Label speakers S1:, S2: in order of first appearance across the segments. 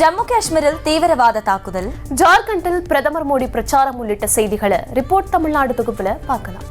S1: ஜம்மு காஷ்மீரில் தீவிரவாத தாக்குதல்.
S2: ஜார்க்கண்டில் பிரதமர் மோடி பிரச்சாரம் உள்ளிட்ட செய்திகளை ரிப்போர்ட் தமிழ்நாடு தொகுப்புல பார்க்கலாம்.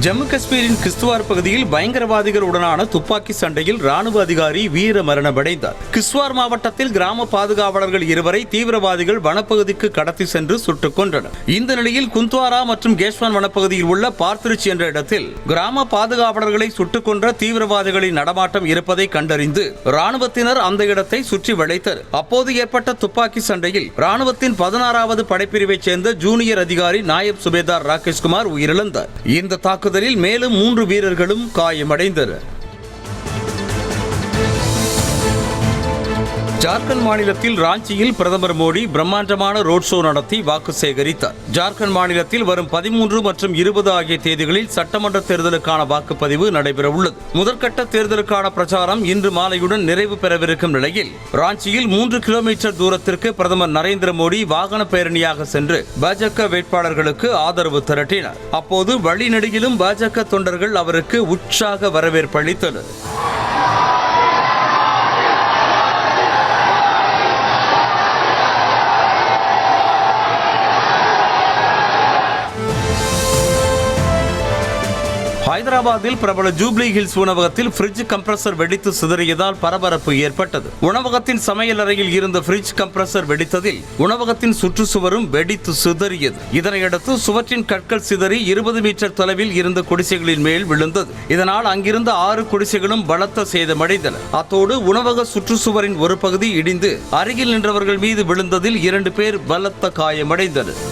S3: ஜம்மு காஷ்மீரின் கிஸ்துவார் பகுதியில் பயங்கரவாதிகளுடனான துப்பாக்கி சண்டையில் ராணுவ அதிகாரி வீர மரணமடைந்தார். கிஸ்துவார் மாவட்டத்தில் கிராம பாதுகாவலர்கள் இருவரை தீவிரவாதிகள் வனப்பகுதிக்கு கடத்தி சென்று சுட்டுக் கொன்றனர். இந்த நிலையில் குந்த்வாரா மற்றும் கேஷ்வான் வனப்பகுதியில் உள்ள பார்த்திருச்சி என்ற இடத்தில் கிராம பாதுகாவலர்களை சுட்டுக் கொன்ற தீவிரவாதிகளின் நடமாட்டம் இருப்பதை கண்டறிந்து ராணுவத்தினர் அந்த இடத்தை சுற்றி வளைத்தர் அப்போது ஏற்பட்ட துப்பாக்கி சண்டையில் ராணுவத்தின் பதினாறாவது படைப்பிரிவைச் சேர்ந்த ஜூனியர் அதிகாரி நாயப் சுபேதார் ராகேஷ்குமார் உயிரிழந்தார். இந்த தாக்குதலில் மேலும் மூன்று வீரர்களும் காயமடைந்தனர். ஜார்க்கண்ட் மாநிலத்தில் ராஞ்சியில் பிரதமர் மோடி பிரம்மாண்டமான ரோட் ஷோ நடத்தி வாக்கு சேகரித்தார். ஜார்க்கண்ட் மாநிலத்தில் வரும் பதிமூன்று மற்றும் இருபது ஆகிய தேதிகளில் சட்டமன்ற தேர்தலுக்கான வாக்குப்பதிவு நடைபெறவுள்ளது. முதற்கட்ட தேர்தலுக்கான பிரச்சாரம் இன்று மாலையுடன் நிறைவு பெறவிருக்கும் நிலையில் ராஞ்சியில் மூன்று கிலோமீட்டர் தூரத்திற்கு பிரதமர் நரேந்திர மோடி வாகன பேரணியாக சென்று பாஜக வேட்பாளர்களுக்கு ஆதரவு திரட்டினார். அப்போது வழிநெடுகிலும் பாஜக தொண்டர்கள் அவருக்கு உற்சாக வரவேற்பு அளித்தனர். ஹைதராபாத்தில் பிரபல ஜூப்ளி ஹில்ஸ் உணவகத்தில் ஃப்ரிட்ஜ் கம்ப்ரஸர் வெடித்து சிதறியதால் பரபரப்பு ஏற்பட்டது. உணவகத்தின் சமையல் அறையில் இருந்த ஃப்ரிட்ஜ் கம்ப்ரஸர் வெடித்ததில் உணவகத்தின் சுற்றுச்சுவரும் வெடித்து சிதறியது. இதனையடுத்து சுவற்றின் கற்கள் சிதறி இருபது மீட்டர் தொலைவில் இருந்த குடிசைகளின் மேல் விழுந்தது. இதனால் அங்கிருந்த ஆறு குடிசைகளும் பலத்த சேதமடைந்தன. அத்தோடு உணவக சுற்றுச்சுவரின் ஒரு பகுதி இடிந்து அருகில் நின்றவர்கள் மீது விழுந்ததில் இரண்டு பேர் பலத்த காயமடைந்தனர்.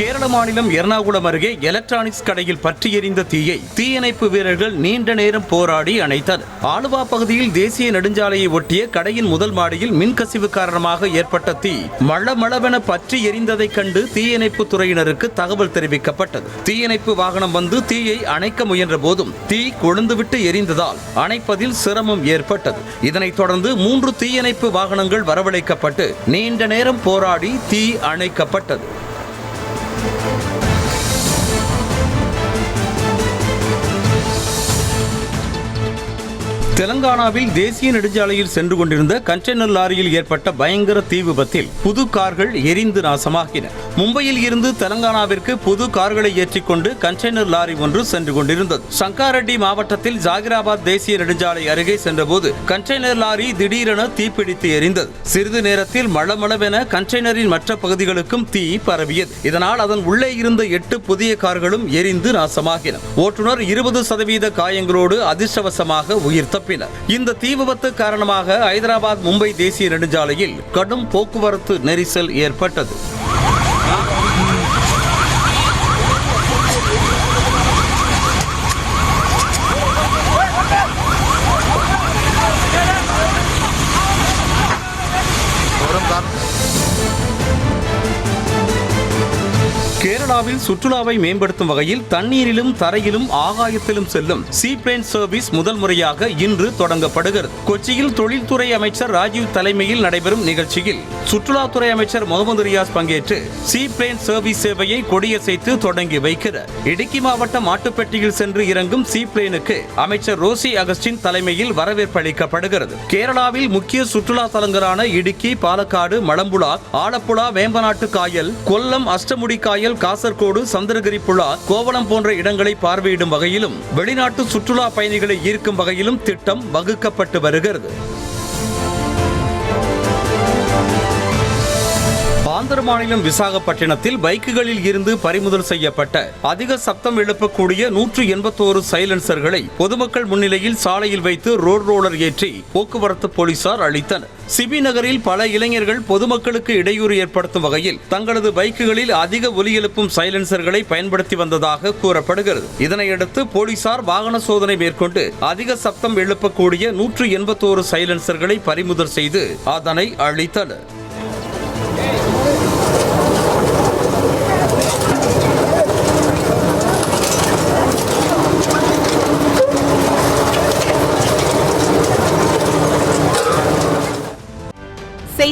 S3: கேரள மாநிலம் எர்ணாகுளம் அருகே எலக்ட்ரானிக்ஸ் கடையில் பற்றி எரிந்த தீயை தீயணைப்பு வீரர்கள் நீண்ட நேரம் போராடி அணைத்தனர். ஆலுவா பகுதியில் தேசிய நெடுஞ்சாலையை ஒட்டிய கடையின் முதல் மாடியில் மின்கசிவு காரணமாக ஏற்பட்ட தீ மளமளவென பற்றி எரிந்ததைக் கண்டு தீயணைப்பு துறையினருக்கு தகவல் தெரிவிக்கப்பட்டது. தீயணைப்பு வாகனம் வந்து தீயை அணைக்க முயன்ற போதும் தீ கொழுந்துவிட்டு எரிந்ததால் அணைப்பதில் சிரமம் ஏற்பட்டது. இதனைத் தொடர்ந்து மூன்று தீயணைப்பு வாகனங்கள் வரவழைக்கப்பட்டு நீண்ட நேரம் போராடி தீ அணைக்கப்பட்டது. Thank you. தெலங்கானாவில் தேசிய நெடுஞ்சாலையில் சென்று கொண்டிருந்த கண்டெய்னர் லாரியில் ஏற்பட்ட பயங்கர தீ விபத்தில் புது கார்கள் எரிந்து நாசமாகின. மும்பையில் இருந்து தெலங்கானாவிற்கு புது கார்களை ஏற்றிக்கொண்டு கண்டெய்னர் லாரி ஒன்று சென்று கொண்டிருந்தது. சங்காரெட்டி மாவட்டத்தில் ஜாகிராபாத் தேசிய நெடுஞ்சாலை அருகே சென்றபோது கண்டெய்னர் லாரி திடீரென தீப்பிடித்து எரிந்தது. சிறிது நேரத்தில் மளமளவென கண்டெய்னரின் மற்ற பகுதிகளுக்கும் தீ பரவியது. இதனால் அதன் உள்ளே இருந்த எட்டு புதிய கார்களும் எரிந்து நாசமாகின. ஓட்டுநர் இருபது சதவீத காயங்களோடு அதிர்ஷ்டவசமாக உயிர் தப்பினார் இந்த தீ விபத்து காரணமாக ஐதராபாத் மும்பை தேசிய நெடுஞ்சாலையில் கடும் போக்குவரத்து நெரிசல் ஏற்பட்டது. கேரளாவில் சுற்றுலாவை மேம்படுத்தும் வகையில் தண்ணீரிலும் தரையிலும் ஆகாயத்திலும் செல்லும் சீப்ளேன் சர்வீஸ் முதல் முறையாக இன்று தொடங்கப்படுகிறது. கொச்சியில் தொழில்துறை அமைச்சர் ராஜீவ் தலைமையில் நடைபெறும் நிகழ்ச்சியில் சுற்றுலாத்துறை அமைச்சர் முகமது ரியாஸ் பங்கேற்று சீப்ளேன் சர்வீஸ் சேவையை கொடியசைத்து தொடங்கி வைக்கிறார். இடுக்கி மாவட்டம் மாட்டுப்பட்டியில் சென்று இறங்கும் சீப்ளேனுக்கு அமைச்சர் ரோசி அகஸ்டின் தலைமையில் வரவேற்பு அளிக்கப்படுகிறது. கேரளாவில் முக்கிய சுற்றுலா தலங்களான இடுக்கி பாலக்காடு மலம்புழா ஆலப்புழா வேம்பநாட்டு காயல் கொல்லம் அஷ்டமுடி காயல் காசர்கோடு சந்திரகிரி புழா கோவளம் போன்ற இடங்களை பார்வையிடும் வகையிலும் வெளிநாட்டு சுற்றுலா பயணிகளை ஈர்க்கும் வகையிலும் திட்டம் வகுக்கப்பட்டு வருகிறது. ஆந்திர மாநிலம் விசாகப்பட்டினத்தில் பைக்குகளில் இருந்து பறிமுதல் செய்யப்பட்ட அதிக சப்தம் எழுப்பக்கூடிய நூற்று எண்பத்தோரு சைலன்சர்களை பொதுமக்கள் முன்னிலையில் சாலையில் வைத்து ரோட் ரோலர் ஏற்றி போக்குவரத்து போலீசார் அளித்தனர் சிபி நகரில் பல இளைஞர்கள் பொதுமக்களுக்கு இடையூறு ஏற்படுத்தும் வகையில் தங்களது பைக்குகளில் அதிக ஒலி எழுப்பும் சைலன்சர்களை பயன்படுத்தி வந்ததாக கூறப்படுகிறது. இதனையடுத்து போலீசார் வாகன சோதனை மேற்கொண்டு அதிக சப்தம் எழுப்பக்கூடிய நூற்று எண்பத்தோரு சைலன்சர்களை பறிமுதல் செய்து அதனை அளித்தனர்